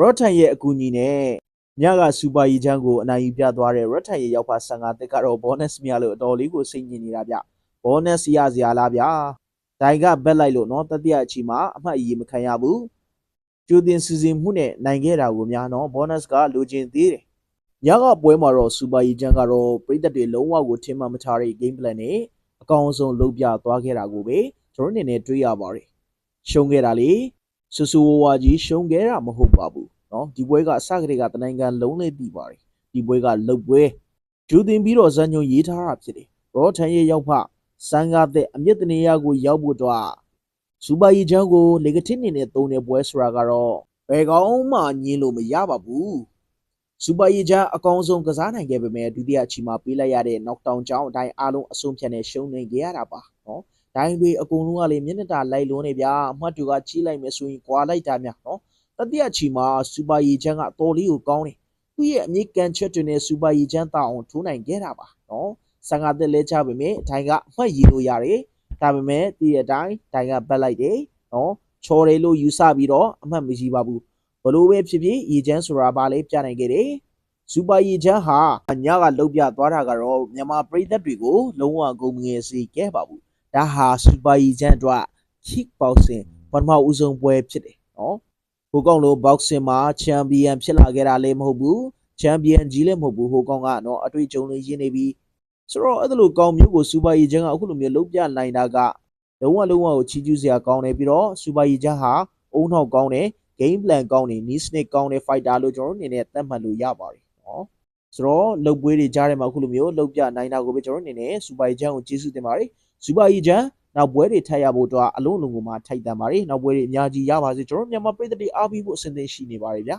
ရော့ထန်ရဲ့အကူအညီနဲ့ညကစူပါရီချမ်းကိုအနိုင်ယူပြသွားတဲ့ရော့ထန်ရဲ့ရောက်ဖ15တက်ကတော့ bonus မရလို့အတော်လေးကိုစိတ်ညစ်နေတာဗျ bonus ရစရာလားဗျာဒိုင်ကဘက်လိုက်လို့နော်တတိယအချီမှာအမှတ်အရေးမခံရဘူးကျိုးတင်စီစဉ်မှုနဲ့နိုင်ခဲ့တာကိုများနော် bonus ကလိုချင်သေးတယ်ညကပွဲမှာတော့စူပါရီချမ်းကတော့ပြည်သက်တွေလုံးဝကိုထင်မှတ်မထားတဲ့ game plan နဲ့အကောင်အဆုံးလုပ်ပြသွားခဲ့တာကိုပဲကျွန်တော်အနေနဲ့တွေးရပါတယ်ရှုံးခဲ့တာလေ ဆူဆူဝဝါကြီးရှုံးခဲ့တာမဟုတ်ပါဘူးနော်ဒီပွဲကအစကတည်းကတနိုင်ငံလုံးလေးပြီးပါတယ်ဒီပွဲကလုတ်ပွဲကျူတင်ပြီးတော့ဇန်ညုံရေးထားတာဖြစ်တယ်ရောထန်ရဲ့ရောက်ဖစံကားတဲ့အမြင့်တနေရကိုရောက်ဖို့တော့စူပါရီချမ်းကိုလေကတစ်နေနဲ့သုံးတဲ့ပွဲဆိုတာကတော့ဘယ်ကောင်းမှညင်းလို့မရပါဘူးစူပါရီချမ်းအကောင်ဆုံးကစားနိုင်ခဲ့ပေမဲ့ဒုတိယအချီမှာပေးလိုက်ရတဲ့ knockdown ကြောင့်အတိုင်းအားလုံးအဆုံးဖြတ်နဲ့ရှုံးနေကြရတာပါနော် ဒိုင်းတွေအကုန်လုံးကလေမျက်နှာတာလိုက်လွန်းနေဗျာအမှတ်တွေကကြီးလိုက်မယ်ဆိုရင်ကွာလိုက်တာများနော်တတိယချီမှာစူပါရီချမ်းကအတော်လေးကိုကောင်းတယ်သူ့ရဲ့အမြင့်ကန်ချက်တွေနဲ့စူပါရီချမ်းတောင်းထိုးနိုင်ခဲ့တာပါနော်ဆန်ကတက်လဲချပေမဲ့ဒိုင်းကအမှတ်ရည်လို့ရတယ်ဒါပေမဲ့ဒီအတိုင်းဒိုင်းကဘက်လိုက်တယ်နော်ချော်တယ်လို့ယူဆပြီးတော့အမှတ်မရှိပါဘူးဘလို့ပဲဖြစ်ဖြစ်ရီချမ်းဆိုတာပါလေပြနိုင်ခဲ့တယ်စူပါရီချမ်းဟာညကလုတ်ပြသွားတာကတော့မြန်မာပြည်သက်တွေကိုလုံးဝဂုံငယ်စေခဲ့ပါဘူး ဒါဟာစူပါရီချန်အတွက် kick boxing ပထမဦးဆုံးပွဲဖြစ်တယ်နော်ဟိုကောင်လို boxing မှာ champion ဖြစ်လာခဲ့တာလည်းမဟုတ်ဘူး champion ကြီးလည်းမဟုတ်ဘူးဟိုကောင်ကနော်အတွေ့အကြုံလေးရင်းနေပြီးဆိုတော့အဲ့ဒါလိုကောင်မျိုးကိုစူပါရီချန်ကအခုလိုမျိုးလုံးပြနိုင်တာကလုံးဝလုံးဝကိုချီးကျူးစရာကောင်းတယ်ပြီးတော့စူပါရီချန်ဟာအုံနောက်ကောင်းတယ် game plan ကောင်းတယ် knee snake ကောင်းတယ် fighter လို့ကျွန်တော်တို့အနေနဲ့သတ်မှတ်လို့ရပါတယ်နော်ဆိုတော့လုတ်ပွဲတွေကြားထဲမှာအခုလိုမျိုးလုတ်ပြနိုင်တာကိုပဲကျွန်တော်တို့အနေနဲ့စူပါရီချန်ကိုကျေးဇူးတင်ပါတယ် စူပါရီချန်နောက်ပွဲတွေထပ်ရဖို့အတွက်အလုံးလုံးကိုမှထိုက်တန်ပါတယ်နောက်ပွဲတွေအများကြီးရပါစေကျွန်တော်တို့မြန်မာပြည်သက်တွေအားပေးဖို့အဆင်သင့်ရှိနေပါတယ်ဗျာ